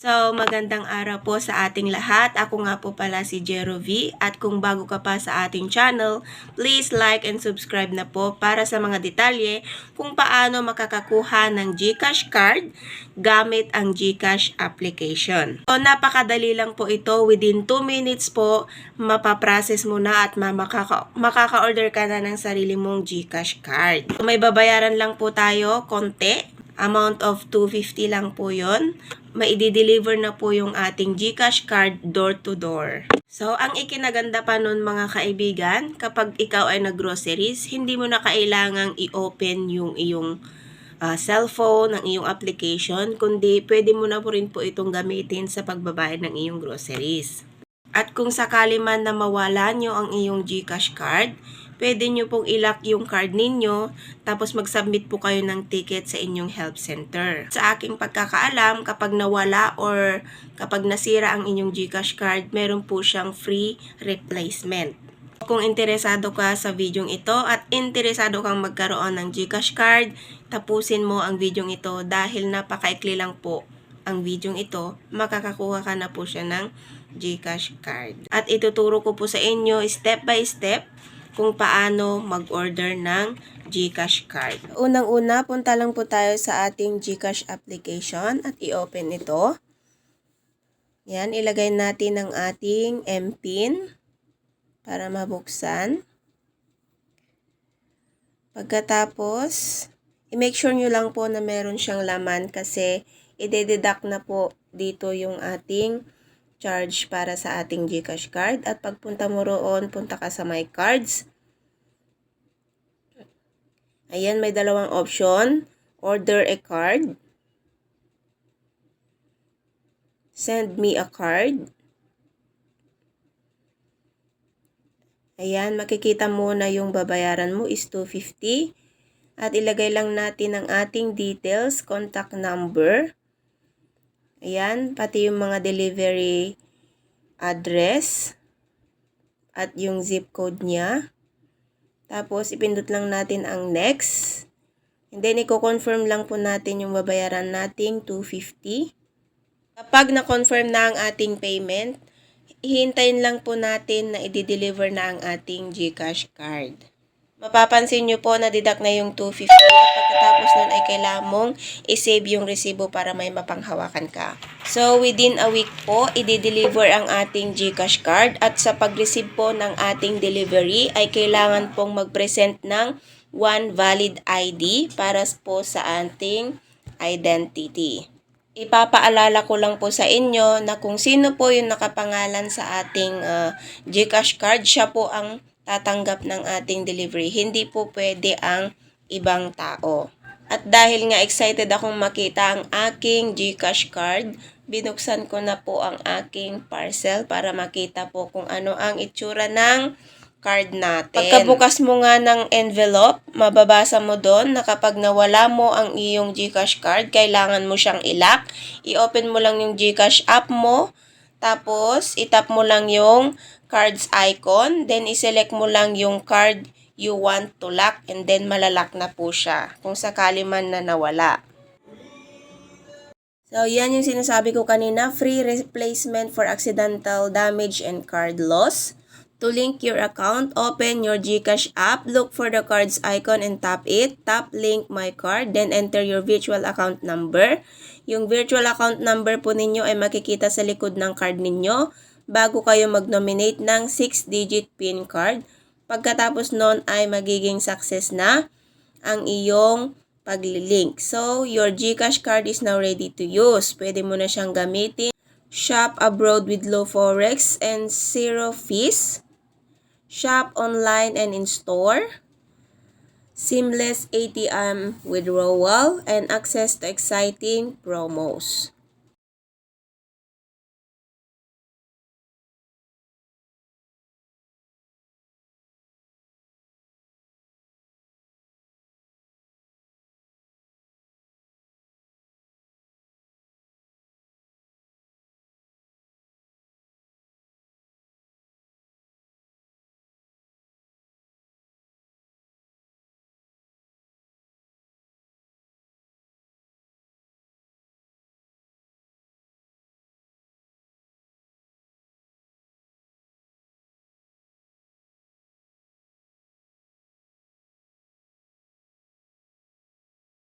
So, magandang araw po sa ating lahat. Ako nga po pala si Jero V. At kung bago ka pa sa ating channel, please like and subscribe na po para sa mga detalye kung paano makakakuha ng GCash card gamit ang GCash application. So, napakadali lang po ito. Within 2 minutes po, mapaprocess mo na at makaka- makaka-order ka na ng sarili mong GCash card. So, may babayaran lang po tayo, konti amount of 250 lang po yon maidi-deliver na po yung ating GCash card door to door. So, ang ikinaganda pa nun mga kaibigan, kapag ikaw ay nag-groceries, hindi mo na kailangang i-open yung iyong ah, cellphone, ang iyong application, kundi pwede mo na po rin po itong gamitin sa pagbabayad ng iyong groceries. At kung sakali man na mawala nyo ang iyong GCash card, pwede nyo pong ilock yung card ninyo, tapos mag-submit po kayo ng ticket sa inyong help center. Sa aking pagkakaalam, kapag nawala or kapag nasira ang inyong GCash card, meron po siyang free replacement. Kung interesado ka sa videong ito at interesado kang magkaroon ng GCash card, tapusin mo ang videong ito dahil napakaikli lang po ang videong ito, makakakuha ka na po siya ng GCash card. At ituturo ko po sa inyo step by step kung paano mag-order ng GCash card. Unang-una, punta lang po tayo sa ating GCash application at i-open ito. Yan, ilagay natin ang ating MPIN para mabuksan. Pagkatapos, i-make sure nyo lang po na meron siyang laman kasi ide-deduct na po dito yung ating charge para sa ating GCash card. At pagpunta mo roon, punta ka sa My Cards. Ayan, may dalawang option. Order a card. Send me a card. Ayan, makikita mo na yung babayaran mo is 250. At ilagay lang natin ang ating details, contact number. Ayan, pati yung mga delivery address at yung zip code niya. Tapos, ipindot lang natin ang next. And then, i-confirm lang po natin yung babayaran nating 250. Kapag na-confirm na ang ating payment, hihintayin lang po natin na i-deliver na ang ating GCash card. Mapapansin nyo po na deduct na yung 250 at pagkatapos nun ay kailangan mong i-save yung resibo para may mapanghawakan ka. So, within a week po, i-deliver ang ating GCash card at sa pag-receive po ng ating delivery ay kailangan pong mag-present ng one valid ID para po sa ating identity. Ipapaalala ko lang po sa inyo na kung sino po yung nakapangalan sa ating uh, GCash card, siya po ang tatanggap ng ating delivery. Hindi po pwede ang ibang tao. At dahil nga excited akong makita ang aking GCash card, binuksan ko na po ang aking parcel para makita po kung ano ang itsura ng card natin. Pagkabukas mo nga ng envelope, mababasa mo doon na kapag nawala mo ang iyong GCash card, kailangan mo siyang ilock. I-open mo lang yung GCash app mo, tapos itap mo lang yung cards icon, then iselect mo lang yung card you want to lock and then malalak na po siya kung sakali man na nawala. So, yan yung sinasabi ko kanina, free replacement for accidental damage and card loss. To link your account, open your GCash app, look for the cards icon and tap it. Tap link my card, then enter your virtual account number. Yung virtual account number po ninyo ay makikita sa likod ng card ninyo bago kayo mag-nominate ng 6-digit PIN card. Pagkatapos nun ay magiging success na ang iyong paglilink. So, your GCash card is now ready to use. Pwede mo na siyang gamitin. Shop abroad with low forex and zero fees. Shop online and in store. Seamless ATM withdrawal and access to exciting promos.